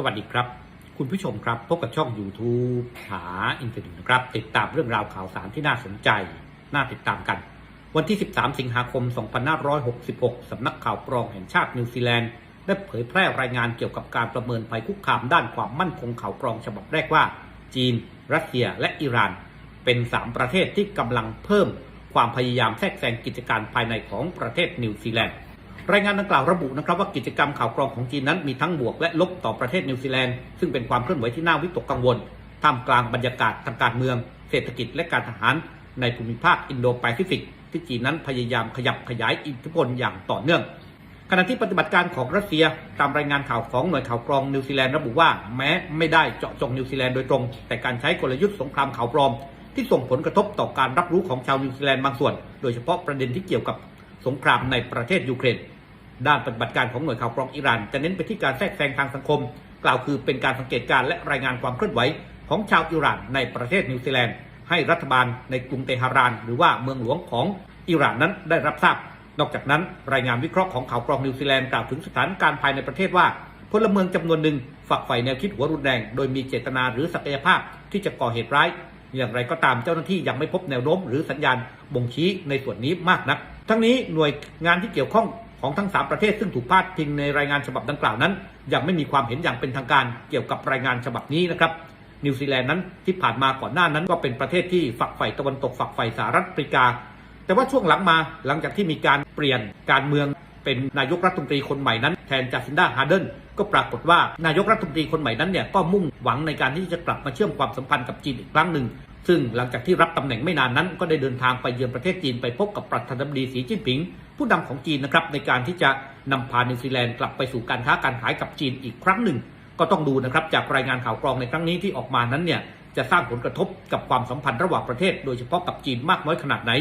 สวัสดีครับ คุณผู้ชมครับ พบกับช่อง YouTube หาอินเทอร์เน็ตนะครับ ติดตามเรื่องราวข่าวสารที่น่าสนใจ น่าติดตามกัน วันที่ 13 สิงหาคม 2566 สำนักข่าวกรองแห่งชาตินิวซีแลนด์ ได้เผยแพร่รายงานเกี่ยวกับการประเมินภัยคุกคามด้านความมั่นคงข่าวกรองฉบับแรกว่า จีน รัสเซีย และอิหร่าน เป็น 3 ประเทศที่กำลังเพิ่ม ความพยายามแทรกแซงกิจการภายในของประเทศนิวซีแลนด์ รายงานดังกล่าวระบุนะครับว่ากิจกรรมข่าวกรองของจีนนั้นมีทั้งบวกและลบต่อประเทศนิวซีแลนด์ซึ่งเป็นความเคลื่อนไหวที่น่าวิตกกังวลท่ามกลางบรรยากาศทางการเมือง เศรษฐกิจและการทหาร ในภูมิภาคอินโดแปซิฟิก ที่จีนนั้นพยายามขยับขยายอิทธิพลอย่างต่อเนื่อง ขณะที่ปฏิบัติการของรัสเซียตามรายงานข่าวของหน่วยข่าวกรองนิวซีแลนด์ระบุว่าแม้ไม่ได้เจาะจงนิวซีแลนด์โดยตรง แต่การใช้กลยุทธ์สงครามข่าวปลอม ที่ส่งผลกระทบต่อการรับรู้ของชาวนิวซีแลนด์บางส่วน โดยเฉพาะประเด็นที่เกี่ยวกับ สงครามในประเทศยูเครน ด้านปฏิบัติการของหน่วยข่าวกรองอิหร่านจะเน้นไปที่การแทรกแซงทางสังคม กล่าวคือเป็นการสังเกตการและรายงานความเคลื่อนไหวของชาวอิหร่านในประเทศนิวซีแลนด์ ให้รัฐบาลในกรุงเตหะราน หรือว่าเมืองหลวงของอิหร่านนั้นได้รับทราบ นอกจากนั้นรายงานวิเคราะห์ของข่าวกรองนิวซีแลนด์กล่าวถึงสถานการณ์ภายในประเทศว่าพลเมืองจำนวนหนึ่งฝักใฝ่แนวคิดหัวรุนแรง โดยมีเจตนาหรือศักยภาพที่จะก่อเหตุร้าย อย่างไรก็ตามเจ้าหน้าที่ยังไม่พบแนวโน้มหรือสัญญาณบ่งชี้ในส่วนนี้มากนัก ทั้งนี้หน่วยงานที่เกี่ยวข้องของทั้ง 3 ประเทศซึ่งถูกพาดพิงในรายงานฉบับดังกล่าวนั้น ยังไม่มีความเห็นอย่างเป็นทางการเกี่ยวกับรายงานฉบับนี้นะครับนิวซีแลนด์นั้นที่ผ่านมาก่อนหน้านั้นก็เป็นประเทศที่ฝักใฝ่ตะวันตกฝักใฝ่สหรัฐอเมริกา แต่ว่าช่วงหลังมาหลังจากที่มีการเปลี่ยนการเมือง เป็นนายกรัฐมนตรีคนใหม่นั้น แทนจาซินดาฮาร์เดนก็ปรากฏว่านายกรัฐมนตรีคนใหม่นั้นเนี่ยก็มุ่งหวังในการที่จะกลับมาเชื่อมความสัมพันธ์กับจีนอีกครั้งหนึ่งซึ่งหลังจากที่รับตำแหน่งไม่นานนั้น ก็ได้เดินทางไปเยือนประเทศจีนไปพบกับประธานาธิบดีสีจิ้นผิง ผู้นำของจีนนะครับในการที่จะนำพานิวซีแลนด์กลับไปสู่การค้าการขายกับจีนอีกครั้งหนึ่ง ก็ต้องดูนะครับจากรายงานข่าวกรองในครั้งนี้ที่ออกมานั้นเนี่ย จะสร้างผลกระทบกับความสัมพันธ์ระหว่างประเทศ โดยเฉพาะกับจีนมากน้อยขนาดไหน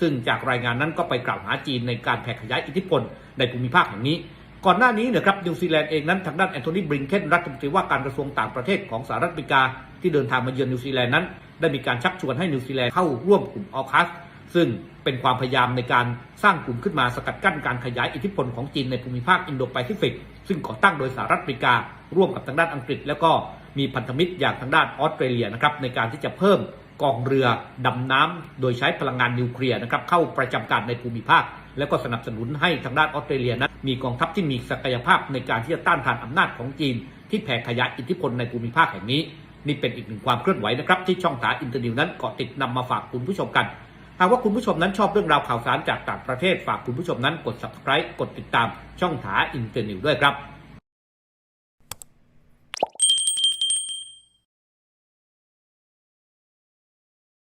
ซึ่งจากรายงานนั้นก็ไปกล่าวหาจีนในการแผ่ขยายอิทธิพลในภูมิภาคแห่งนี้ ก่อนหน้านี้นี่ยครับนิวซีแลนด์เองนั้นทางด้านแอนโทนีบริงเคนรัฐมนตรีว่าการกระทรวงต่างประเทศของสหรัฐอเมริกา ที่เดินทางมาเยือนนิวซีแลนด์นั้น ได้มีการชักชวนให้นิวซีแลนด์เข้าร่วมกลุ่มออคัสซึ่งเป็นความพยายามในการสร้างกลุ่มขึ้นมาสกัดกั้นการขยายอิทธิพลของจีนในภูมิภาคอินโดแปซิฟิก ซึ่งก่อตั้งโดยสหรัฐอเมริกา ร่วมกับทางด้านอังกฤษ แล้วก็ มีพันธมิตรอย่างทางด้านออสเตรเลียนะครับในการที่จะเพิ่มกองเรือดำน้ำโดยใช้พลังงานนิวเคลียร์นะครับเข้าประจำการในภูมิภาค แล้วก็สนับสนุนให้ทางด้านออสเตรเลียนั้นมีกองทัพที่มีศักยภาพในการที่จะต้านทานอำนาจของจีน ที่แผ่ขยายอิทธิพลในภูมิภาคแห่งนี้ นี่เป็นอีกหนึ่งความเคลื่อนไหวนะครับที่ช่องถาอินเตอร์นิวนั้นเกาะติดนำมาฝากคุณผู้ชมกันหากว่าคุณผู้ชมนั้นชอบเรื่องราวข่าวสารจากต่างประเทศฝากคุณผู้ชมนั้นกด subscribe กดติดตามช่องถาอินเตอร์นิวด้วยครับ